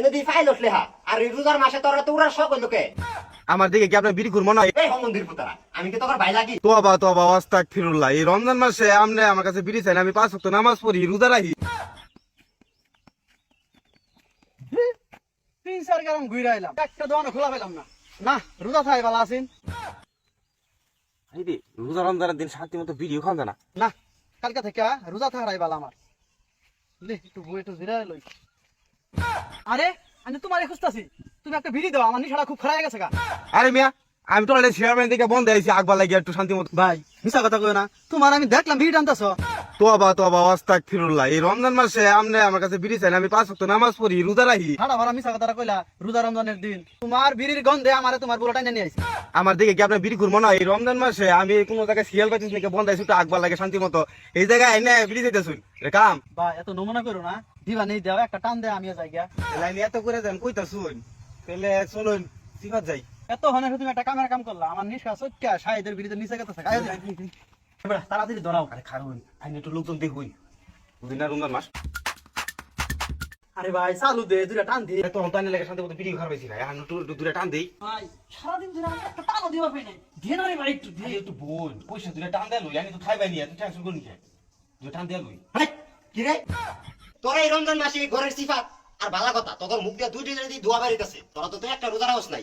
এনে দি ফাইল উঠলে হা আর রোজার মাসে তোরা তোরা সব লোকে আমার দিকে কি আপনার বিড়ি ঘুরবো না এই মন্দির পুতারা আমি কি তোর ভাই লাগি তোবা তোবা ওয়াস্তাক ফিরুল্লাহ এই রমজান মাসে আমনে আমার কাছে বিড়ি চাই না, আমি পাঁচ ওয়াক্ত নামাজ পড়ি রোজা রাখি। তিন চার গ্রাম ঘুরে আইলাম। একটা দোকান খোলা পেলাম না। না রোজা থাই ভালো আছেন? এই রে রোজা রমজানের দিন শান্তি মতো বিড়িও না। না কালকে থেকে রোজা থাকার আইবাল আমার। একটু বই একটু জিরা লই আরে আমি তোমার খুঁজতাছি। তুমি একটা ভিড়ি দাও আমার নিশাটা খুব খারাপ হয়ে গেছে গা। আরে মিয়া আমি তো চেয়ারম্যান দিকে বন্ধ আকবার লাগিয়ে একটু শান্তি মতো ভাই মিশা কথা কই না। তোমার আমি দেখলাম ভিড় টানতেছ তোবা তোবা ওয়াস্তাক ফিরুল্লাহ এই রমজান মাসে আমনে আমার কাছে বিড়ি চাই না, আমি পাঁচ ওয়াক্ত নামাজ পড়ি রোজা রাখি। হাড়া ভাড়া মিশা কথা কইলা রোজা রমজানের দিন। তোমার বিড়ির গন্ধে আমারে তোমার বুড়োটা নিয়ে আইছি। আমার দিকে কি আপনার বিড়ি ঘুরবো না? এই রমজান মাসে আমি কোনো জায়গায় সিরিয়াল পাইছি নাকি? বন্ধ আইছি একটু আগবার লাগে শান্তি মতো। এই জায়গায় এনে বিড়ি চাইতেছুন রে কাম। ভাই এত নমুনা করো না। দিবা নেই দেও একটা টান দে আমিও যাই গিয়া। লাইন এত করে যান কইতাছুন তাহলে চলুন সিফাত যাই। এত হনে তুমি একটা কামের কাম করলা আমার নিশা সত্যা শাহিদের বিড়িতে নিচে গেছে তাড়াতাড়ি ধরাও আরে খারুন। আইনে একটু লোকজন দেখুন। রমজান মাস? আরে ভাই চালু দে দুটা টান দে। তো অন্তানে লাগে শান্তি মতো না এখন একটু একটু টান দেই। ভাই সারাদিন ধরে একটা টানও দিবা পাই দে না রে ভাই একটু দে। একটু বোন পয়সা দূরে টান দেয় লই আমি তো খাইবাই নিয়ে তুই টেনশন করিস না দূরে টান দেয় লই। কি রে? তোরা এই রমজান মাসে ঘরের সিফাত আর বালা কথা তোর মুখ দিয়ে দুইটা যদি দোয়া বাড়িতেছে তোরা তো তো একটা হাউস নাই।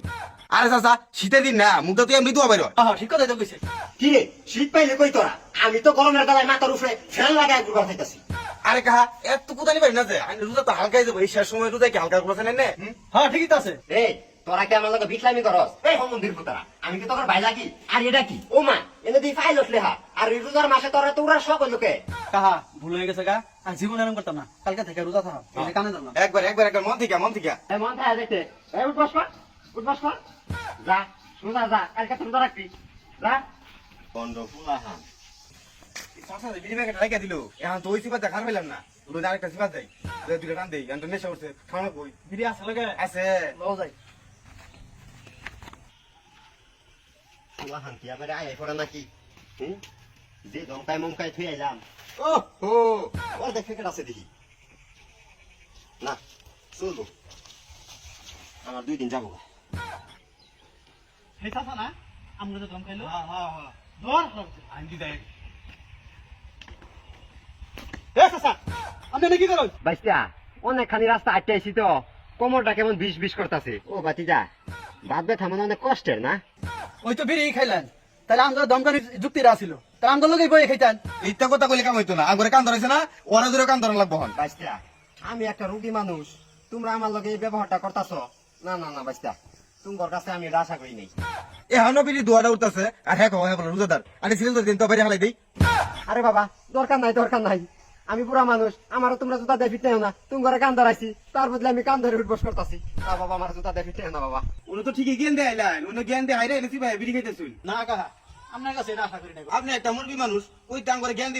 আরে চাচা শীতের দিন না মুখটা তুই এমনি দোয়া বাইর হ্যাঁ ঠিক কথা তো কইছে। কি রে শীত পাইলে কই তোরা? আমি তো গরমের বেলায় মাথার উপরে ফ্যান লাগায় ঘুরবার আরে কাহা এত কোথানি পারি না যে আমি রোজা তো হালকাই যাব এই শেষ সময় রোজা কি হালকা করছেন না? হ্যাঁ ঠিকই তো আছে। এই তোরা কি আমার লগে ভিটলামি করস? এই হো মন্দির পুতারা আমি কি তোর ভাই লাগি আর এটা কি? ও মা এনে দি ফাইল উঠলে হা আর এই রোজার মাসে তোরা তোরা সব লোকে। কাহা ভুল হয়ে গেছে গা। আর জীবন এরকম করতাম না। কালকে থেকে রোজা থাকা। এই কানে ধরলাম। একবার একবার একবার মন থেকে মন থেকে। এই মন থাকে দেখতে। এই উঠবাস কর উঠবাস কর যা সোজা যা কালকে তো রাখবি। যা। বন্ধ ফুলা হান চাচা বিড়ি প্যাকেট রেখে দিল। এখন তো ওই সিপাত খারাপ পেলাম না। রোজ আরেকটা সিপাত যাই দুটো টান দেই এখন নেশা করছে খাওয়া কই? বিড়ি আছে লাগে আছে। লও যাই। ফুলা হান আবার আয় পড়ে নাকি? হুম? যে দমকায় মমকায় থুই আইলাম। ও হো ওর দেখে কেটে আছে দেখি। না আমার দুই দিন যাব। না আমরা তো দম খাইলো হ্যাঁ হ্যাঁ হ্যাঁ। ধর। এ চাচা আপনি করো বাইস্তা অনেকখানি রাস্তা আটকে আইছি তো। কোমরটা কেমন বিষ বিষ করতেছে। ও বাতিজা বাদ ব্যথা মানে অনেক কষ্টের না? ওই তো বিড়ি খাইলেন। তাহলে দমকানি যুক্তিরা ছিল। তাহলে আমাদের লোকই বই খাইতেন। এইটা কথা কইলে কাম হইতো না। আগরে কান ধরেছে না ওরা দূরে কান ধরা লাগবো আমি একটা রুগী মানুষ। তোমরা আমার লগে এই ব্যবহারটা করতেছ। না না না বাইস্তা তোমার কাছে আমি এটা আশা করি নাই। এখনও বিড়ি দুয়াটা উঠতেছে। আর হ্যাঁ হ্যাঁ রোজাদার। আরে দিন তো বাইরে হালাই দেই। আরে বাবা দরকার নাই দরকার নাই। আমি পুরা মানুষ আমারও তোমরা জুতা দিয়ে ফিরতে না। তুমি ঘরে কান ধরাইছি তার বদলে আমি কান ধরে উঠবস করতেছি না বাবা আমার জুতা দিয়ে ফিরতে না বাবা। উনি তো ঠিকই জ্ঞান দেয় আইলেন উনি জ্ঞান দেয় হাইরে এনেছি ভাই বিড়ি খাইতেছুন। না কাহা আপনার কাছে এটা আশা করি না আপনি একটা মুরগি মানুষ ওই টাং করে জ্ঞান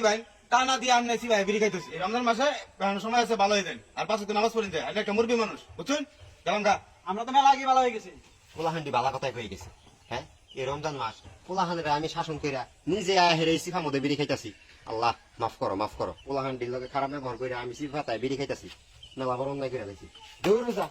তা না দিয়ে আপনি সিবাই বিড়ি খাইতেছি। রমজান মাসে সময় আছে ভালো হয়ে যায়। আর পাঁচ নামাজ পড়েন যায়। আপনি একটা মুরগি মানুষ বুঝছেন? গেলাম গা। আমরা তো মেলা আগে ভালো হয়ে গেছি। পোলাহান্ডি বালা কথাই কয়ে গেছে। হ্যাঁ? এই রমজান মাস পোলাহানের আমি শাসন কইরা নিজে আয়া হেরে সিফা মধ্যে বিড়ি খাইতাছি। আল্লাহ, মাফ করো মাফ করো। পোলাহান্ডির লগে খারাপ ব্যবহার করে আমি সিফা তাই বিড়ি খাইতেছি। মেলা বড় অন্যায় করে দিয়েছি দৌড় যা।